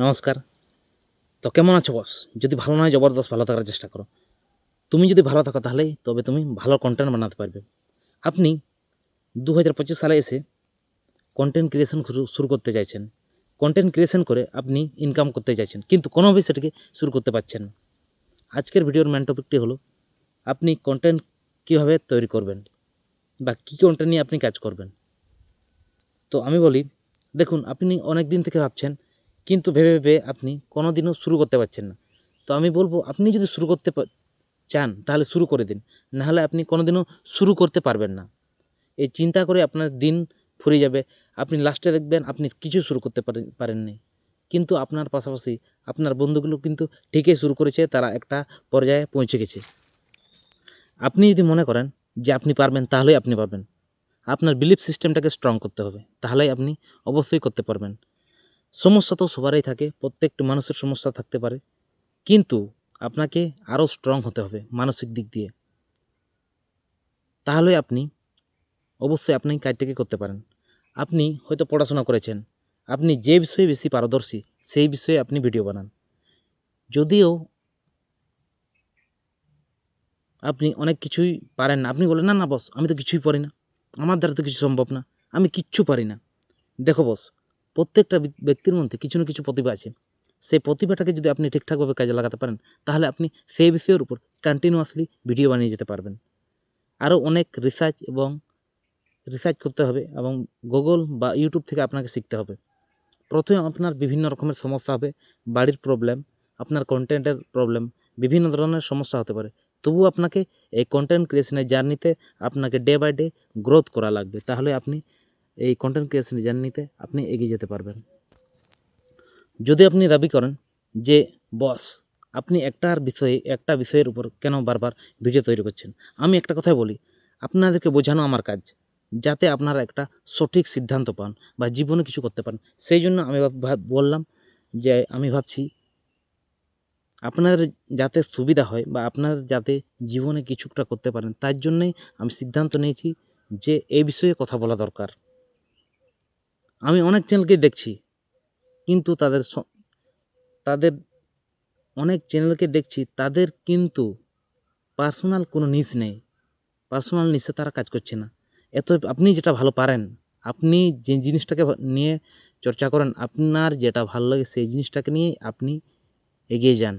নমস্কার। তো কেমন আছো বস? যদি ভালো নয়, জবরদস্ত ভালো থাকার চেষ্টা করো। তুমি যদি ভালো থাকো তাহলে তবে তুমি ভালো কন্টেন্ট বানাতে পারবে। আপনি দু হাজার পঁচিশ সালে এসে কন্টেন্ট ক্রিয়েশন শুরু করতে চাইছেন। কন্টেন্ট ক্রিয়েশন করে আপনি ইনকাম করতে চাইছেন। কিন্তু কোনোভাবেই সেটাকে শুরু করতে পারছেন না। আজকের ভিডিওর ম্যান টপিকটি হলো, আপনি কন্টেন্ট কীভাবে তৈরি করবেন? বা কী কন্টেন্ট নিয়ে আপনি কাজ করবেন? তো আমি বলি, দেখুন, আপনি অনেক দিন থেকে ভাবছেন কিন্তু ভেবে ভেবে আপনি কোনো দিনও শুরু করতে পারছেন না। তো আমি বলব, আপনি যদি শুরু করতে চান, তাহলে শুরু করে দিন। নাহলে আপনি কোনো দিনও শুরু করতে পারবেন না। এই চিন্তা করে আপনার দিন ফুরিয়ে যাবে। আপনি লাস্টে দেখবেন, আপনি কিছু শুরু করতে পারেন পারেননি। কিন্তু আপনার পাশাপাশি আপনার বন্ধুগুলো কিন্তু ঠিকই শুরু করেছে, তারা একটা পর্যায়ে পৌঁছে গেছে। আপনি যদি মনে করেন যে আপনি পারবেন, তাহলেই আপনি পারবেন। আপনার বিলিফ সিস্টেমটাকে স্ট্রং করতে হবে। তাহলেই আপনি অবশ্যই করতে পারবেন। সমস্যা তো সবারই থাকে, প্রত্যেকটি মানুষের সমস্যা থাকতে পারে। কিন্তু আপনাকে আরও স্ট্রং হতে হবে মানসিক দিক দিয়ে। তাহলে আপনি অবশ্যই আপনি কাজটাকে করতে পারেন। আপনি হয়তো পড়াশোনা করেছেন, আপনি যে বিষয়ে বেশি পারদর্শী সেই বিষয়ে আপনি ভিডিও বানান। যদিও আপনি অনেক কিছুই পারেন না, আপনি বলেন, না না বস আমি তো কিছুই পারি না। আমার দ্বারা তো কিছু সম্ভব না। আমি কিচ্ছু পারি না। দেখো বস প্রত্যেকটা ব্যক্তির মধ্যে কিছু না কিছু প্রতিভা আছে। সেই প্রতিভাটাকে যদি আপনি ঠিকঠাকভাবে কাজে লাগাতে পারেন, তাহলে আপনি সেই বিষয়ের উপর কন্টিনিউয়াসলি ভিডিও বানিয়ে যেতে পারবেন। আরও অনেক রিসার্চ এবং রিসার্চ করতে হবে এবং গুগল বা ইউটিউব থেকে আপনাকে শিখতে হবে। প্রথমে আপনার বিভিন্ন রকমের সমস্যা হবে, বাড়ির প্রবলেম আপনার কন্টেন্টের প্রবলেম বিভিন্ন ধরনের সমস্যা হতে পারে। তবুও আপনাকে এই কন্টেন্ট ক্রিয়েশনের জার্নিতে আপনাকে ডে বাই ডে গ্রোথ করা লাগবে। তাহলে আপনি এই কন্টেন্ট ক্রিয়েশনের জার্নিতে আপনি এগিয়ে যেতে পারবেন। যদি আপনি দাবি করেন যে, বস, আপনি একটার বিষয়ে, একটা বিষয়ের উপর কেন বারবার ভিডিও তৈরি করছেন? আমি একটা কথাই বলি, আপনাদেরকে বোঝানো আমার কাজ, যাতে আপনারা একটা সঠিক সিদ্ধান্ত পান বা জীবনে কিছু করতে পারেন। সেই জন্য আমি বললাম যে, আমি ভাবছি আপনার যাতে সুবিধা হয় বা আপনার যাতে জীবনে কিছুটা করতে পারেন, তার জন্যই আমি সিদ্ধান্ত নিয়েছি যে, এই বিষয়ে কথা বলা দরকার। আমি অনেক চ্যানেলকে দেখছি, কিন্তু তাদের তাদের অনেক চ্যানেলকে দেখছি, তাদের কিন্তু পার্সোনাল কোনো নিস নেই। পার্সোনাল নিসে তারা কাজ করছে না। এত আপনি যেটা ভালো পারেন, আপনি যে জিনিসটাকে নিয়ে চর্চা করেন, আপনার যেটা ভালো লাগে সেই জিনিসটাকে নিয়ে আপনি এগিয়ে যান।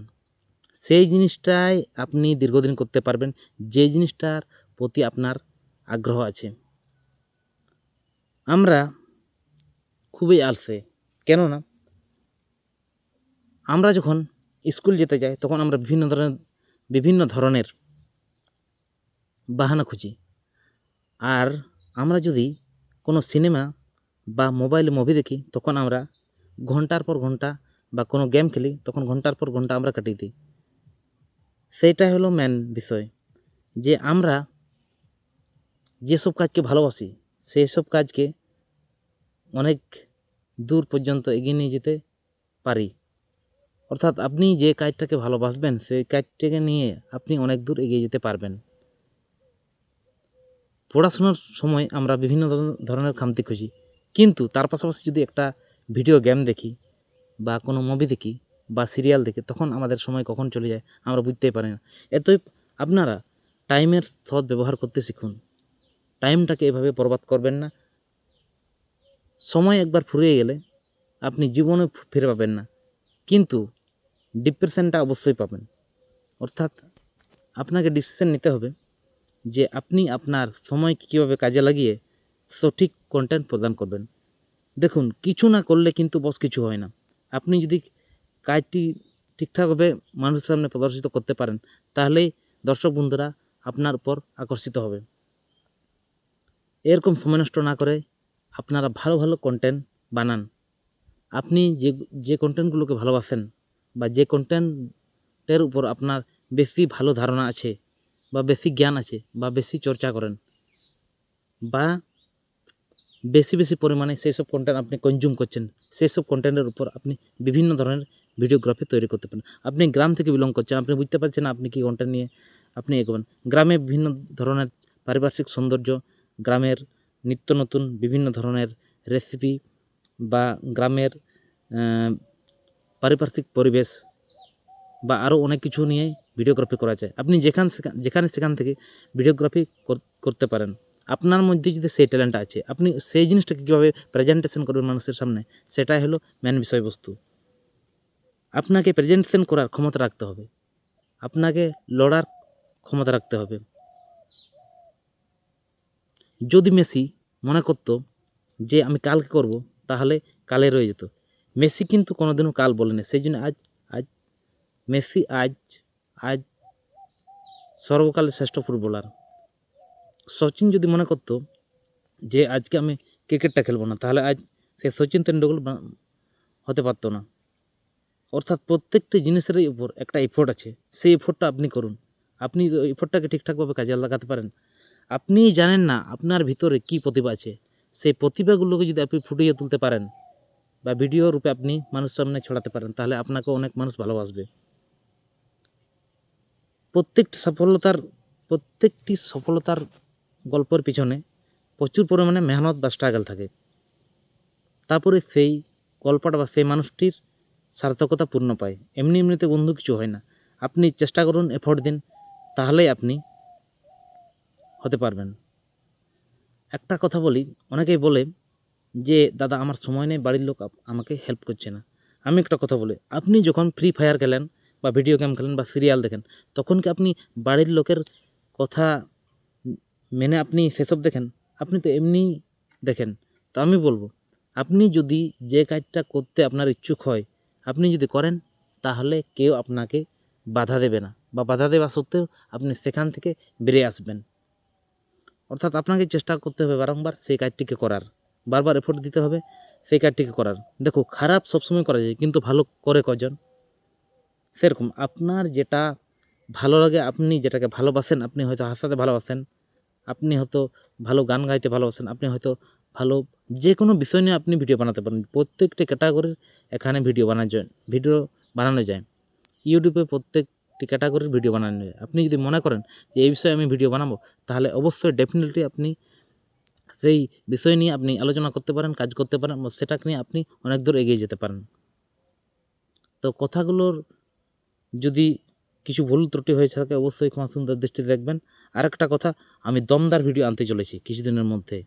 সেই জিনিসটাই আপনি দীর্ঘদিন করতে পারবেন, যে জিনিসটার প্রতি আপনার আগ্রহ আছে। আমরা খুবই আলসে। কেননা, আমরা যখন স্কুল যেতে যাই, তখন আমরা বিভিন্ন ধরনের বিভিন্ন ধরনের বাহানা খুঁজি। আর আমরা যদি কোনো সিনেমা বা মোবাইলে মুভি দেখি, তখন আমরা ঘণ্টার পর ঘণ্টা বা কোনো গেম খেলি, তখন ঘণ্টার পর ঘণ্টা আমরা কাটিয়ে দিই। সেইটাই হলো মেন বিষয়। যে আমরা যেসব কাজকে ভালোবাসি সেই সব কাজকে অনেক দূর পর্যন্ত এগিয়ে নিয়ে যেতে পারি। অর্থাৎ আপনি যে কাজটাকে ভালোবাসবেন, সেই কাজটাকে নিয়ে আপনি অনেক দূর এগিয়ে যেতে পারবেন। পড়াশোনার সময় আমরা বিভিন্ন ধরন- ধরনের খামতি খুঁজি। কিন্তু তার পাশাপাশি যদি একটা ভিডিও গেম দেখি বা কোনো মুভি দেখি বা সিরিয়াল দেখি, তখন আমাদের সময় কখন চলে যায় আমরা বুঝতেই পারি না। এতই আপনারা টাইমের সৎ ব্যবহার করতে শিখুন। টাইমটাকে এভাবে বরবাদ করবেন না। সময় একবার ফুরিয়ে গেলে আপনি জীবনে ফিরে পাবেন না। কিন্তু ডিপ্রেশনটা অবশ্যই পাবেন। অর্থাৎ আপনাকে ডিসিশন নিতে হবে যে আপনি আপনার সময়কে কীভাবে কাজে লাগিয়ে সঠিক কন্টেন্ট প্রদান করবেন। দেখুন, কিছু না করলে কিন্তু বস কিছু হয় না। আপনি যদি কাজটি ঠিকঠাকভাবে মানুষের সামনে প্রদর্শিত করতে পারেন, তাহলেই দর্শক বন্ধুরা আপনার উপর আকর্ষিত হবে। এরকম সময় নষ্ট না করে আপনারা ভালো ভালো কন্টেন্ট বানান। আপনি যে যে কন্টেন্টগুলোকে ভালোবাসেন বা যে কন্টেন্টের উপর আপনার বেশি ভালো ধারণা আছে বা বেশি জ্ঞান আছে বা বেশি চর্চা করেন বা বেশি বেশি পরিমাণে সেই সব কন্টেন্ট আপনি কনজিউম করছেন সেই সব কন্টেন্টের উপর আপনি বিভিন্ন ধরনের ভিডিওগ্রাফি তৈরি করতে পারেন। আপনি গ্রাম থেকে বিলং করছেন, আপনি বুঝতে পারছেন আপনি কি কন্টেন্ট নিয়ে আপনি এগোবেন। গ্রামে বিভিন্ন ধরনের পারিপার্শ্বিক সৌন্দর্য, গ্রামের নিত্য নতুন বিভিন্ন ধরনের রেসিপি বা গ্রামের পারিপার্শ্বিক পরিবেশ বা আরও অনেক কিছু নিয়ে ভিডিওগ্রাফি করা যায়। আপনি যেখান যেখানে সেখান থেকে ভিডিওগ্রাফি কর- করতে পারেন। আপনার মধ্যে যদি সেই ট্যালেন্ট আছে, আপনি সেই জিনিসটাকে কীভাবে প্রেজেন্টেশন করবেন মানুষের সামনে, সেটাই হলো মেন বিষয়বস্তু। আপনাকে প্রেজেন্টেশন করার ক্ষমতা রাখতে হবে। আপনাকে লড়ার ক্ষমতা রাখতে হবে। যদি মেসি মনে করতো যে আমি কালকে করব, তাহলে কালে রয়ে যেত। মেসি কিন্তু কোনোদিনও কাল বলেনি। সেই জন্য আজ আজ, মেসি আজ আজ সর্বকালের শ্রেষ্ঠ ফুটবলার। সচিন যদি মনে করতো যে আজকে আমি ক্রিকেটটা খেলব না, তাহলে আজ সে সচিন তেন্ডুলকর হতে পারতো না। অর্থাৎ প্রত্যেকটি জিনিসেরই উপর একটা এফোর্ট আছে। সেই এফোর্টটা আপনি করুন। আপনি এফোর্টটাকে ঠিকঠাকভাবে কাজে লাগাতে পারেন। আপনি জানেন না আপনার ভিতরে কি প্রতিভা আছে। সেই প্রতিভাগুলোকে যদি আপনি ফুটিয়ে তুলতে পারেন বা ভিডিও রূপে আপনি মানুষ সামনে ছড়াতে পারেন, তাহলে আপনাকে অনেক মানুষ ভালোবাসবে। প্রত্যেকটি সফলতার প্রত্যেকটি সফলতার গল্পের পিছনে প্রচুর পরিমাণে মেহনত বা স্ট্রাগল থাকে। তারপরে সেই গল্পটা বা সেই মানুষটির সার্থকতা পূর্ণ পায়। এমনি এমনিতে বন্ধু কিছু হয় না। আপনি চেষ্টা করুন এফোর্ট দিন, তাহলেই আপনি পারবেন। একটা কথা বলি, অনেকেই বলে যে, দাদা, আমার সময় নেই, বাড়ির লোক আমাকে হেল্প করছে না। আমি একটা কথা বলি, আপনি যখন ফ্রি ফায়ার খেলেন বা ভিডিও গেম খেলেন বা সিরিয়াল দেখেন, তখন কি আপনি বাড়ির লোকের কথা মেনে আপনি সেসব দেখেন? আপনি তো এমনি দেখেন। তো আমি বলব, আপনি যদি যে কাজটা করতে আপনার ইচ্ছুক হয়, আপনি যদি করেন, তাহলে কেউ আপনাকে বাধা দেবে না বা বাধা দেওয়া সত্ত্বেও আপনি সেখান থেকে বেরিয়ে আসবেন। অর্থাৎ আপনাকে চেষ্টা করতে হবে বারংবার সেই কাজটিকে করার। বারবার এফোর্ট দিতে হবে সেই কাজটিকে করার। দেখো, খারাপ সবসময় করা যায়, কিন্তু ভালো করে কজন সেরকম আপনার যেটা ভালো লাগে, আপনি যেটাকে ভালোবাসেন, আপনি হয়তো হাসাতে ভালোবাসেন, আপনি হয়তো ভালো গান গাইতে ভালোবাসেন, আপনি হয়তো ভালো যে কোনো বিষয় নিয়ে আপনি ভিডিও বানাতে পারেন। প্রত্যেকটা ক্যাটাগরির এখানে ভিডিও বানানো যায় ভিডিও বানানো যায়। ইউটিউবে প্রত্যেকটি ক্যাটাগরির ভিডিও বানানো যায়। আপনি যদি মনে করেন যে এই বিষয়ে আমি ভিডিও বানাবো, তাহলে অবশ্যই ডেফিনেটলি আপনি সেই বিষয় নিয়ে আপনি আলোচনা করতে পারেন, কাজ করতে পারেন বা সেটাকে নিয়ে আপনি অনেক দূর এগিয়ে যেতে পারেন। তো কথাগুলোর যদি কিছু ভুল ত্রুটি হয়ে থাকে, অবশ্যই ক্ষমা সুন্দর দৃষ্টিতে দেখবেন। আরেকটা কথা, আমি দমদার ভিডিও আনতে চলেছি কিছুদিনের মধ্যে।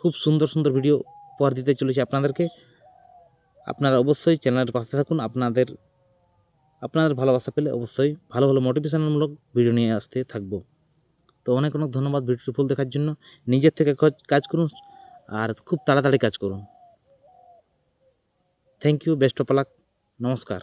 খুব সুন্দর সুন্দর ভিডিও উপহার দিতে চলেছি আপনাদেরকে। আপনারা অবশ্যই চ্যানেলের পাশে থাকুন। আপনাদের আপনাদের ভালোবাসা পেলে অবশ্যই ভালো ভালো মোটিভেশনমূলক ভিডিও নিয়ে আসতে থাকব। তো অনেক অনেক ধন্যবাদ ভিডিওটি ফুল দেখার জন্য। নিজের থেকে কাজ- করুন আর খুব তাড়াতাড়ি কাজ করুন। Thank you best of luck নমস্কার।